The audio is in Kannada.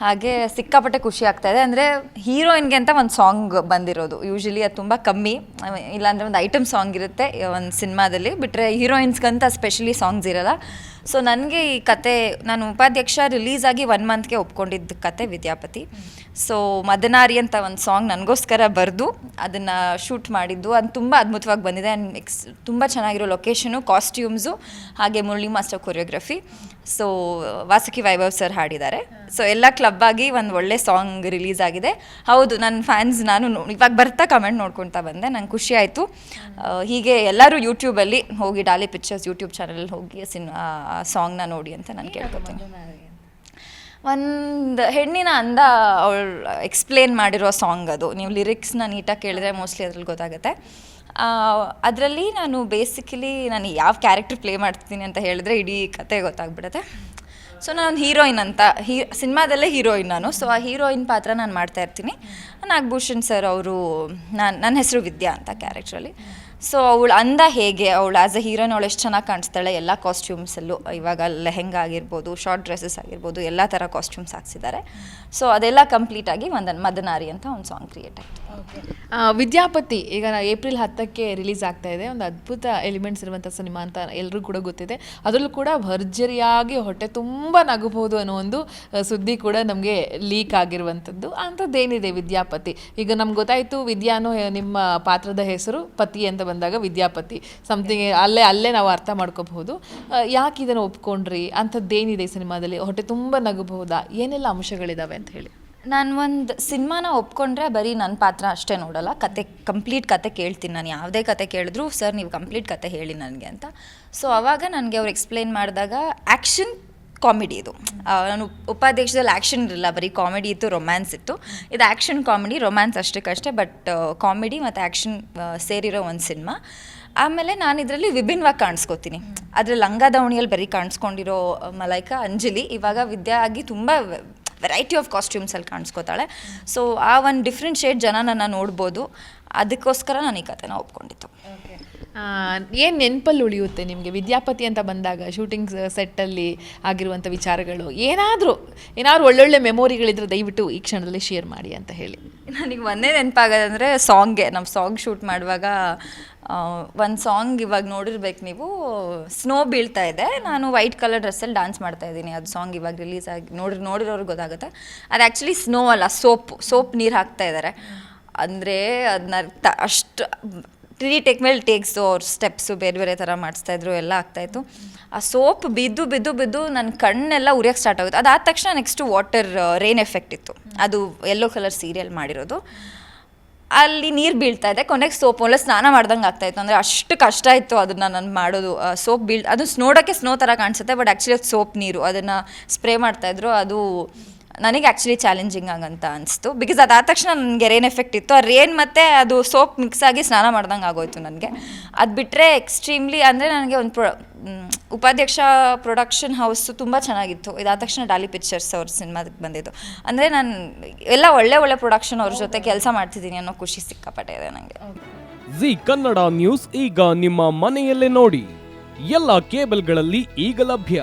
ಹಾಗೆ ಸಿಕ್ಕಾಪಟ್ಟೆ ಖುಷಿ ಆಗ್ತಾ ಇದೆ. ಅಂದರೆ ಹೀರೋಯಿನ್ಗೆ ಅಂತ ಒಂದು ಸಾಂಗ್ ಬಂದಿರೋದು. ಯೂಶಲಿ ಅದು ತುಂಬ ಕಮ್ಮಿ. ಇಲ್ಲಾಂದರೆ ಒಂದು ಐಟಮ್ ಸಾಂಗ್ ಇರುತ್ತೆ ಒಂದು ಸಿನಿಮಾದಲ್ಲಿ. ಬಿಟ್ಟರೆ ಹೀರೋಯಿನ್ಸ್ಗಂತ ಸ್ಪೆಷಲಿ ಸಾಂಗ್ಸ್ ಇರಲ್ಲ. ಸೊ ನನಗೆ ಈ ಕತೆ, ನಾನು ಉಪಾಧ್ಯಕ್ಷ ರಿಲೀಸ್ ಆಗಿ ಒನ್ ಮಂತ್ಗೆ ಒಪ್ಕೊಂಡಿದ್ದ ಕತೆ ವಿದ್ಯಾಪತಿ. ಸೊ ಮದನಾರಿ ಅಂತ ಒಂದು ಸಾಂಗ್ ನನಗೋಸ್ಕರ ಬರೆದು ಅದನ್ನು ಶೂಟ್ ಮಾಡಿದ್ದು. ಅದು ತುಂಬ ಅದ್ಭುತವಾಗಿ ಬಂದಿದೆ ಆ್ಯಂಡ್ ಎಕ್ಸ್ ತುಂಬ ಚೆನ್ನಾಗಿರೋ ಲೊಕೇಶನು ಕಾಸ್ಟ್ಯೂಮ್ಸು ಹಾಗೆ Murali master choreography so Vasuki Vaibhav sir ಹಾಡಿದ್ದಾರೆ. ಸೊ ಎಲ್ಲ ಕ್ಲಬ್ ಆಗಿ ಒಂದು ಒಳ್ಳೆ ಸಾಂಗ್ ರಿಲೀಸ್ ಆಗಿದೆ. ಹೌದು ನನ್ನ ಫ್ಯಾನ್ಸ್ ನಾನು ಇವಾಗ ಬರ್ತಾ ಕಮೆಂಟ್ ನೋಡ್ಕೊತಾ ಬಂದೆ. ನಂಗೆ ಖುಷಿ ಆಯಿತು. ಹೀಗೆ ಎಲ್ಲರೂ ಯೂಟ್ಯೂಬಲ್ಲಿ ಹೋಗಿ ಡಾಲಿ ಪಿಕ್ಚರ್ಸ್ ಯೂಟ್ಯೂಬ್ ಚಾನಲಲ್ಲಿ ಹೋಗಿ ಸಿನ್, ಆ ಸಾಂಗ್ನ ನೋಡಿ ಅಂತ ನಾನು ಕೇಳ್ಕೊತೀನಿ. ಒಂದು ಹೆಣ್ಣಿನ ಅಂದ ಅವಳು ಎಕ್ಸ್ಪ್ಲೇನ್ ಮಾಡಿರೋ ಸಾಂಗ್ ಅದು. ನೀವು ಲಿರಿಕ್ಸ್ನ ನೀಟಾಗಿ ಕೇಳಿದ್ರೆ ಮೋಸ್ಟ್ಲಿ ಅದ್ರಲ್ಲಿ ಗೊತ್ತಾಗುತ್ತೆ. ಅದರಲ್ಲಿ ನಾನು ಬೇಸಿಕಲಿ ನಾನು ಯಾವ ಕ್ಯಾರೆಕ್ಟರ್ ಪ್ಲೇ ಮಾಡ್ತೀನಿ ಅಂತ ಹೇಳಿದ್ರೆ ಇಡೀ ಕತೆ ಗೊತ್ತಾಗ್ಬಿಡುತ್ತೆ. ಸೊ ನಾನು ಹೀರೋಯಿನ್ ಅಂತ. ಹೀ, ಸಿನಿಮಾದಲ್ಲೇ ಹೀರೋಯಿನ್ ನಾನು. ಸೊ ಆ ಹೀರೋಯಿನ್ ಪಾತ್ರ ನಾನು ಮಾಡ್ತಾ ಇರ್ತೀನಿ. ನಾಗಭೂಷಣ್ ಸರ್ ಅವರು, ನಾನು ನನ್ನ ಹೆಸರು ವಿದ್ಯಾ ಅಂತ ಕ್ಯಾರೆಕ್ಟ್ರಲ್ಲಿ ಸೊ ಅವಳು ಅಂದ ಹೇಗೆ? ಅವಳು ಆ್ಯಸ್ ಅ ಹೀರೋನ್ ಅವಳು ಎಷ್ಟು ಚೆನ್ನಾಗಿ ಕಾಣಿಸ್ತಾಳೆ? ಎಲ್ಲ ಕಾಸ್ಟ್ಯೂಮ್ಸಲ್ಲೂ ಇವಾಗ ಲೆಹೆಂಗಾ ಆಗಿರ್ಬೋದು ಶಾರ್ಟ್ ಡ್ರೆಸ್ಸಸ್ ಆಗಿರ್ಬೋದು, ಎಲ್ಲ ಥರ ಕಾಸ್ಟ್ಯೂಮ್ಸ್ ಹಾಕ್ಸಿದ್ದಾರೆ. ಸೊ ಅದೆಲ್ಲ ಕಂಪ್ಲೀಟಾಗಿ ಒಂದು ಮದನಾರಿ ಅಂತ ಒಂದು ಸಾಂಗ್ ಕ್ರಿಯೇಟ್ ಆಯಿತು. ವಿದ್ಯಾಪತಿ, ಈಗ ಏಪ್ರಿಲ್ ಹತ್ತಕ್ಕೆ ರಿಲೀಸ್ ಆಗ್ತಾ ಇದೆ. ಒಂದು ಅದ್ಭುತ ಎಲಿಮೆಂಟ್ಸ್ ಇರುವಂಥ ಸಿನಿಮಾ ಅಂತ ಎಲ್ಲರೂ ಕೂಡ ಗೊತ್ತಿದೆ. ಅದರಲ್ಲೂ ಕೂಡ ಭರ್ಜರಿಯಾಗಿ ಹೊಟ್ಟೆ ತುಂಬ ನಗಬಹುದು ಅನ್ನೋ ಒಂದು ಸುದ್ದಿ ಕೂಡ ನಮಗೆ ಲೀಕ್ ಆಗಿರುವಂಥದ್ದು ಅಂಥದ್ದೇನಿದೆ ವಿದ್ಯಾಪತಿ? ಈಗ ನಮ್ಗೆ ಗೊತ್ತಾಯಿತು, ವಿದ್ಯಾನು, ನಿಮ್ಮ ಪಾತ್ರದ ಹೆಸರು, ಪತಿ ಅಂತ ಬಂದಾಗ ವಿದ್ಯಾಪತಿ ಸಮಥಿಂಗ್ ಅಲ್ಲೇ ಅಲ್ಲೇ ನಾವು ಅರ್ಥ ಮಾಡ್ಕೋಬಹುದು. ಯಾಕೆ ಇದನ್ನು ಒಪ್ಕೊಂಡ್ರಿ? ಅಂಥದ್ದೇನಿದೆ ಈ ಸಿನಿಮಾದಲ್ಲಿ? ಹೊಟ್ಟೆ ತುಂಬ ನಗಬಹುದಾ? ಏನೆಲ್ಲ ಅಂಶಗಳಿದಾವೆ ಅಂತ ಹೇಳಿ. ನಾನು ಒಂದು ಸಿನಿಮಾನ ಒಪ್ಕೊಂಡ್ರೆ ಬರೀ ನನ್ನ ಪಾತ್ರ ಅಷ್ಟೇ ನೋಡಲ್ಲ. ಕತೆ ಕಂಪ್ಲೀಟ್ ಕತೆ ಕೇಳ್ತೀನಿ. ನಾನು ಯಾವುದೇ ಕತೆ ಕೇಳಿದ್ರು, ಸರ್, ನೀವು ಕಂಪ್ಲೀಟ್ ಕತೆ ಹೇಳಿ ನನಗೆ ಅಂತ. ಸೊ ಅವಾಗ ನನಗೆ ಅವ್ರು ಎಕ್ಸ್ಪ್ಲೇನ್ ಮಾಡಿದಾಗ ಆ್ಯಕ್ಷನ್ ಕಾಮಿಡಿ ಇದು. ನಾನು ಉಪಾಧ್ಯಕ್ಷದಲ್ಲಿ ಆ್ಯಕ್ಷನ್ ಇರಲಿಲ್ಲ, ಬರೀ ಕಾಮಿಡಿ ಇತ್ತು, ರೊಮ್ಯಾನ್ಸ್ ಇತ್ತು. ಇದು ಆ್ಯಕ್ಷನ್ ಕಾಮಿಡಿ, ರೊಮ್ಯಾನ್ಸ್ ಅಷ್ಟಕ್ಕಷ್ಟೇ, ಬಟ್ ಕಾಮಿಡಿ ಮತ್ತು ಆ್ಯಕ್ಷನ್ ಸೇರಿರೋ ಒಂದು ಸಿನಿಮಾ. ಆಮೇಲೆ ನಾನು ಇದರಲ್ಲಿ ವಿಭಿನ್ನವಾಗಿ ಕಾಣಿಸ್ಕೋತೀನಿ. ಆದರೆ ಲಂಗ ದಾವಣಿಯಲ್ಲಿ ಬರೀ ಕಾಣಿಸ್ಕೊಂಡಿರೋ ಮಲೈಕ, ಅಂಜಲಿ, ಇವಾಗ ವಿದ್ಯಾ ಆಗಿ ತುಂಬ ವೆರೈಟಿ ಆಫ್ ಕಾಸ್ಟ್ಯೂಮ್ಸಲ್ಲಿ ಕಾಣಿಸ್ಕೋತಾಳೆ. ಸೊ ಆ ಒಂದು ಡಿಫ್ರೆಂಟ್ ಶೇಡ್ ಜನ ನನ್ನ ನೋಡ್ಬೋದು. ಅದಕ್ಕೋಸ್ಕರ ನಾನು ಈ ಕಥೆನ ಒಪ್ಕೊಂಡಿತ್ತು ಏನು ನೆನಪಲ್ಲಿ ಉಳಿಯುತ್ತೆ ನಿಮಗೆ? ವಿದ್ಯಾಪತಿ ಅಂತ ಬಂದಾಗ ಶೂಟಿಂಗ್ ಸೆಟ್ಟಲ್ಲಿ ಆಗಿರುವಂಥ ವಿಚಾರಗಳು, ಏನಾದರೂ ಏನಾದರೂ ಒಳ್ಳೊಳ್ಳೆ ಮೆಮೊರಿಗಳಿದ್ರೆ ದಯವಿಟ್ಟು ಈ ಕ್ಷಣದಲ್ಲಿ ಶೇರ್ ಮಾಡಿ ಅಂತ ಹೇಳಿ. ನನಗೆ ಒಂದೇ ನೆನಪಾಗೋದಂದರೆ ಸಾಂಗ್ಗೆ ನಮ್ಮ ಸಾಂಗ್ ಶೂಟ್ ಮಾಡುವಾಗ ಒಂದು ಸಾಂಗ್ ಇವಾಗ ನೋಡಿರ್ಬೇಕು ನೀವು ಸ್ನೋ ಬೀಳ್ತಾ ಇದೆ. ನಾನು ವೈಟ್ ಕಲರ್ ಡ್ರೆಸ್ಸಲ್ಲಿ ಡ್ಯಾನ್ಸ್ ಮಾಡ್ತಾ ಇದ್ದೀನಿ. ಅದು ಸಾಂಗ್ ಇವಾಗ ರಿಲೀಸ್ ಆಗಿ ನೋಡಿ ನೋಡಿರೋರ್ಗೆ ಗೊತ್ತಾಗುತ್ತೆ. ಅದು ಆ್ಯಕ್ಚುಲಿ ಸ್ನೋ ಅಲ್ಲ, ಸೋಪ್ ಸೋಪ್ ನೀರು ಹಾಕ್ತಾ ಇದ್ದಾರೆ ಅಂದರೆ ಅದನ್ನ ಅಷ್ಟು ತ್ರೀ ಟೇಕ್ ಮೇಲೆ ಟೇಕ್ಸು ಅವ್ರ ಸ್ಟೆಪ್ಸು ಬೇರೆ ಬೇರೆ ಥರ ಮಾಡಿಸ್ತಾಯಿದ್ರು ಎಲ್ಲ ಆಗ್ತಾಯಿತ್ತು ಆ ಸೋಪ್ ಬಿದ್ದು ಬಿದ್ದು ಬಿದ್ದು ನನ್ನ ಕಣ್ಣೆಲ್ಲ ಉರಿಯೋಕ್ಕೆ ಸ್ಟಾರ್ಟ್ ಆಗುತ್ತೆ. ಅದಾದ ತಕ್ಷಣ ನೆಕ್ಸ್ಟು ವಾಟರ್ ರೇನ್ ಎಫೆಕ್ಟ್ ಇತ್ತು. ಅದು ಯೆಲ್ಲೋ ಕಲರ್ ಸೀರಿಯಲ್ ಮಾಡಿರೋದು. ಅಲ್ಲಿ ನೀರು ಬೀಳ್ತಾ ಇದೆ. ಕೊನೆಗೆ ಸೋಪ್ ಒಳ್ಳೆ ಸ್ನಾನ ಮಾಡ್ದಂಗೆ ಆಗ್ತಾಯಿತ್ತು ಅಂದರೆ ಅಷ್ಟು ಕಷ್ಟ ಇತ್ತು ಅದನ್ನು ನಾನು ಮಾಡೋದು. ಸೋಪ್ ಬೀಳ್, ಅದು ನೋಡೋಕ್ಕೆ ಸ್ನೋ ಥರ ಕಾಣಿಸುತ್ತೆ ಬಟ್ ಆ್ಯಕ್ಚುಲಿ ಅದು ಸೋಪ್ ನೀರು. ಅದನ್ನು ಸ್ಪ್ರೇ ಮಾಡ್ತಾಯಿದ್ರು ಅದು ನನಗೆ ಆ್ಯಕ್ಚುಲಿ ಚಾಲೆಂಜಿಂಗ್ ಆಗಂತ ಅನಿಸ್ತು. ಬಿಕಾಸ್ ಅದಾದ ತಕ್ಷಣ ನನಗೆ ರೇನ್ ಎಫೆಕ್ಟ್ ಇತ್ತು. ಆ ರೇನ್ ಮತ್ತು ಅದು ಸೋಪ್ ಮಿಕ್ಸ್ ಆಗಿ ಸ್ನಾನ ಮಾಡ್ದಂಗೆ ಆಗೋಯ್ತು ನನಗೆ. ಅದು ಬಿಟ್ಟರೆ ಎಕ್ಸ್ಟ್ರೀಮ್ಲಿ ಅಂದರೆ ನನಗೆ ಒಂದು ಪ್ರೊ ಉಪಾಧ್ಯಕ್ಷ ಪ್ರೊಡಕ್ಷನ್ ಹೌಸು ತುಂಬ ಚೆನ್ನಾಗಿತ್ತು. ಇದಾದ ತಕ್ಷಣ ಡಾಲಿ ಪಿಕ್ಚರ್ಸ್ ಅವ್ರ ಸಿನಿಮಾದಕ್ಕೆ ಬಂದಿದ್ದು. ಅಂದರೆ ನಾನು ಎಲ್ಲ ಒಳ್ಳೆ ಒಳ್ಳೆ ಪ್ರೊಡಕ್ಷನ್ ಅವ್ರ ಜೊತೆ ಕೆಲಸ ಮಾಡ್ತಿದ್ದೀನಿ ಅನ್ನೋ ಖುಷಿ ಸಿಕ್ಕಾಪಟ್ಟೆ ಇದೆ ನನಗೆ ಜಿ ಕನ್ನಡ ನ್ಯೂಸ್ ಈಗ ನಿಮ್ಮ ಮನೆಯಲ್ಲೇ ನೋಡಿ. ಎಲ್ಲ ಕೇಬಲ್ಗಳಲ್ಲಿ ಈಗ ಲಭ್ಯ.